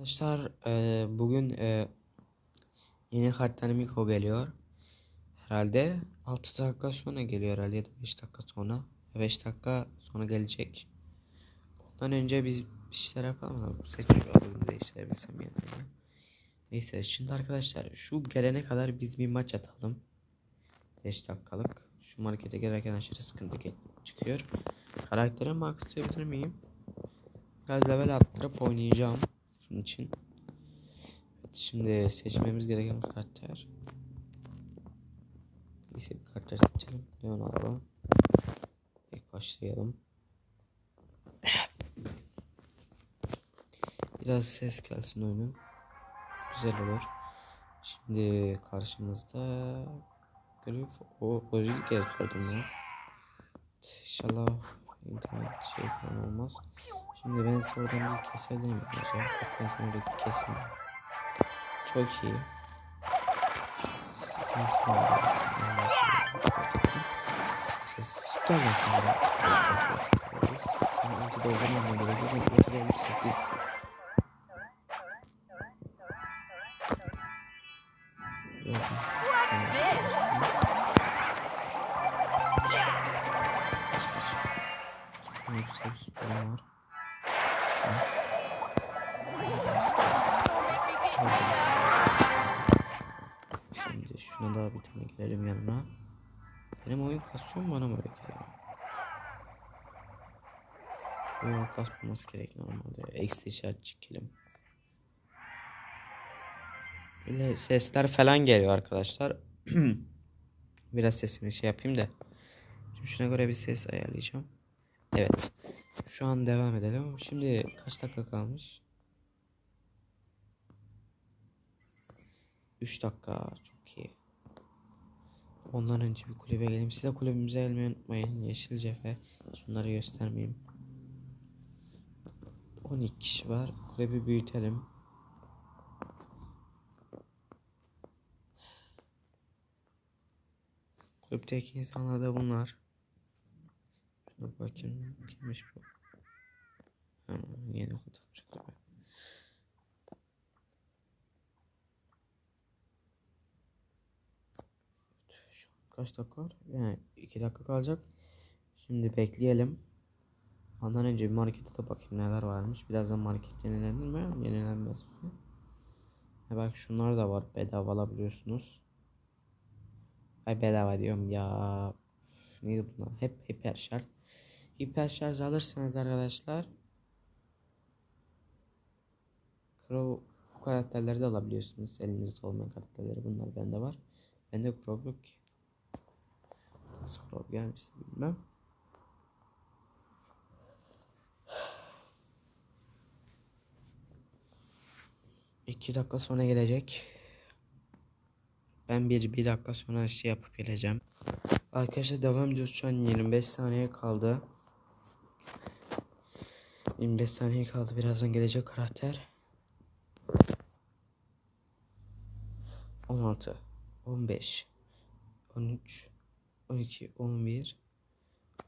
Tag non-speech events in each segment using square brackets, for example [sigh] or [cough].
Arkadaşlar e, bugün e, yeni karttan Miko geliyor. Herhalde 6 dakika sonra geliyor herhalde ya da 5 dakika sonra. 5 dakika sonra gelecek. Ondan önce biz bir şeyler yapalım da seçmiş olduğum değiştirebilsem yani. Neyse şimdi arkadaşlar şu gelene kadar biz bir maç atalım. 5 dakikalık. Şu markete gelirken aşırı sıkıntı çıkıyor. Karaktere maxlayabilir miyim? Biraz level attırıp oynayacağım. Bunun için. Evet, şimdi seçmemiz gereken karakter. Neyse bir karakter seçelim. Leonardo. İlk başlayalım. Biraz ses gelsin oyunun. Güzel olur. Şimdi karşımızda Griff o Ozil gördüm ya. İnşallah internet şey falan olmaz. Şimdi ben size oradan bir keselim hocam. Ben sana bir kesim. Çok iyi. Gel lan sen de. Sen ulti doldurmamaya gerekiyor. Sen ulti doldursak bizsin. Gördüm. Şuna daha bir tane girelim yanına. Benim oyun kasıyor mu bana mı öyle geliyor? Oyun kasmaması gerek normalde. Eksi işaret çekelim. Böyle sesler falan geliyor arkadaşlar. [clears throat] Biraz sesimi şey yapayım da. Şimdi şuna göre bir ses ayarlayacağım. Evet. Şu an devam edelim. Şimdi kaç dakika kalmış? 3 dakika. Çok iyi. Ondan önce bir kulübe geleyim. Siz de kulübümüze gelmeyi unutmayın. Yeşil cephe. Şunları göstermeyeyim. 12 kişi var. Kulübü büyütelim. Kulüpteki insanlar da bunlar. Şuna bakayım. Kimmiş bu? Ha, yeni kurtulmuş kulübe. Kaç dakika var? Yani 2 dakika kalacak. Şimdi bekleyelim. Ondan önce bir markete de bakayım neler varmış. Birazdan market yenilenir mi? Yenilenmez mi? Ha bak şunlar da var. Bedava alabiliyorsunuz. Ay bedava diyorum ya. Üf, Neydi bunlar? Hep hiper şarj. Hiper şarj alırsanız arkadaşlar Crow bu karakterleri de alabiliyorsunuz. Elinizde olmayan karakterleri bunlar bende var. Bende Crow yok ki. Crow gelmişse bilmem. İki dakika sonra gelecek. Ben bir, bir dakika sonra şey yapıp geleceğim. Arkadaşlar devam ediyoruz. Şu an 25 saniye kaldı. 25 saniye kaldı. Birazdan gelecek karakter. 16 15 13 12 11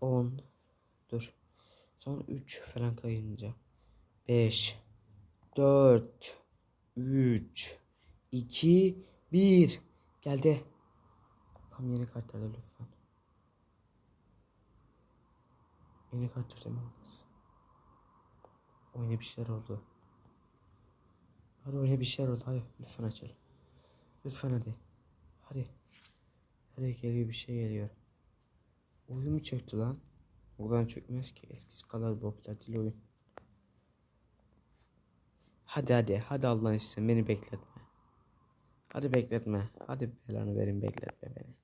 10 Dur. Son 3 falan kayınca. 5 4 3 2 1 Geldi. Tam yeni kartlarda lütfen. Yeni kartlarda mı olmaz? Oyuna bir şeyler oldu. Hadi oyuna bir şeyler oldu. Hadi lütfen açalım. Lütfen hadi. Hadi. Hadi geliyor bir şey geliyor. Oyun mu çöktü lan? Oradan çökmez ki. Eskisi kadar popüler değil oyun. Hadi hadi. Hadi Allah'ın istiyorsan beni bekletme. Hadi bekletme. Hadi belanı verin bekletme beni.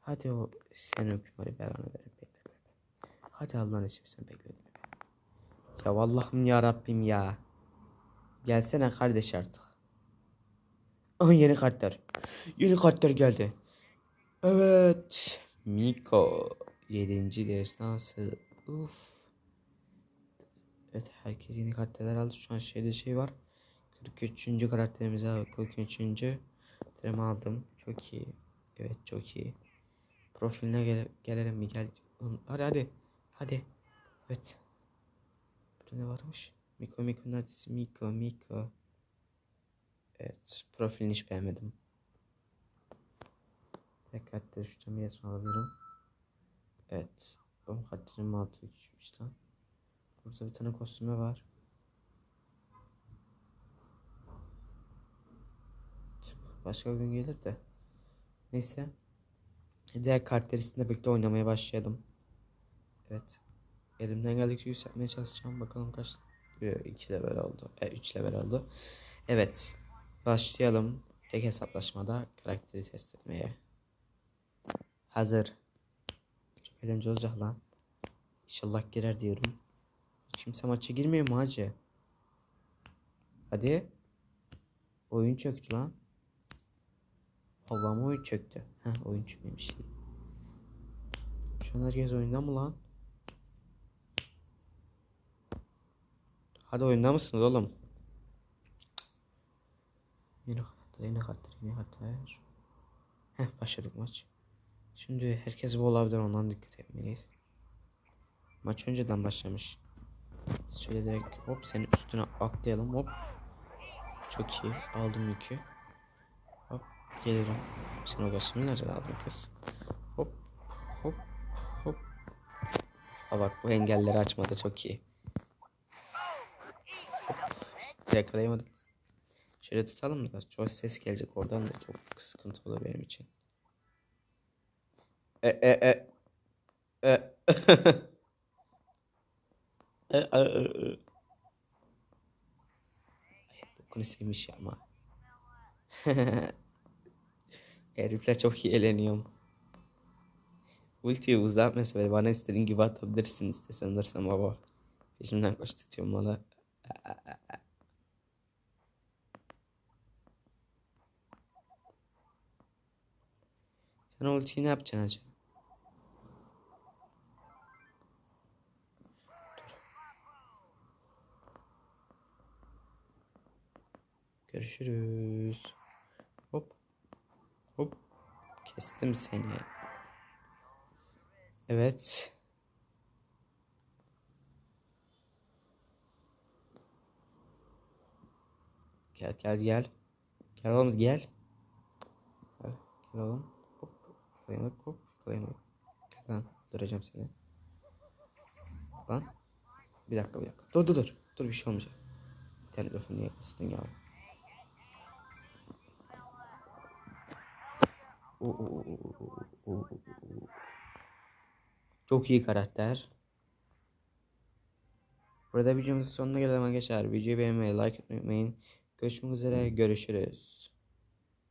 Hadi o seni öpeyim hadi belanı verin bekletme. Hadi Allah'ın istiyorsan bekletme beni. Ya Allah'ım ya Rabbim ya. Gelsene kardeş artık. Aha yeni kartlar. Yeni kartlar geldi. Evet. Miko. Yedinci destansı. Uf. Evet herkes yeni karakterler aldı. Şu an şeyde şey var. 43. karakterimizi aldık. 43. Terimi aldım. Çok iyi. Evet çok iyi. Profiline gele gelelim mi? Gel. Hadi hadi. Hadi. Evet. Burada ne varmış? Miko Miko neredesin? Miko Miko. Profilini hiç beğenmedim. Dikkatli bir resmi alabilirim. Evet. Bu kaderin mantığı küçükmüş lan. Burada bir tane kostüme var. Başka gün gelir de. Neyse. Diğer karakterisinde birlikte oynamaya başlayalım. Evet. Elimden geldikçe yükseltmeye çalışacağım. Bakalım kaç 2 level oldu. E, 3 level oldu. Evet. Başlayalım. Tek hesaplaşmada karakteri test etmeye. Hazır. Çok eğlenceli olacak lan. İnşallah girer diyorum. Kimse maça girmiyor mu hacı? Hadi. Oyun çöktü lan. Allah'ım oyun çöktü. Heh oyun çökmemiş. Şu an herkes oyunda mı lan? Hadi oyunda mısınız oğlum? Yine karakter, yine karakter, yine karakter. Heh başladık maç. Şimdi herkes bu olabilir ondan dikkat etmeliyiz. Maç önceden başlamış. Şöyle direkt hop senin üstüne atlayalım hop. Çok iyi aldım yükü. Hop gelirim. Sen o kostümü nereden aldın kız? Hop hop hop. Ha bak bu engelleri açmadı çok iyi. Hop. Yakalayamadım. Şöyle tutalım mı? Çok ses gelecek oradan da çok sıkıntı olur benim için. E e e. E. [laughs] e, e, e, e. Ya ama. [laughs] Herifler çok iyi eğleniyorum. Ultiyi uzatmasa bile bana istediğin gibi atabilirsin istesen dersen baba. Peşimden koştu diyorum valla. Sen ultiyi ne yapacaksın acaba? Görüşürüz. Hop. Hop. Kestim seni. Evet. Gel gel gel. Gel oğlum gel. Gel, gel oğlum. Hop. Yakalayamadık hop. Yakalayamadık. Gel lan. Öldüreceğim seni. Lan. Bir dakika bir dakika. Dur dur dur. Dur bir şey olmayacak. Lafını niye kıstın ya? Oo, oo, oo, oo. Çok iyi karakter. Burada videomuzun sonuna gelelim arkadaşlar. Videoyu beğenmeyi, like etmeyi unutmayın. Görüşmek üzere. Görüşürüz.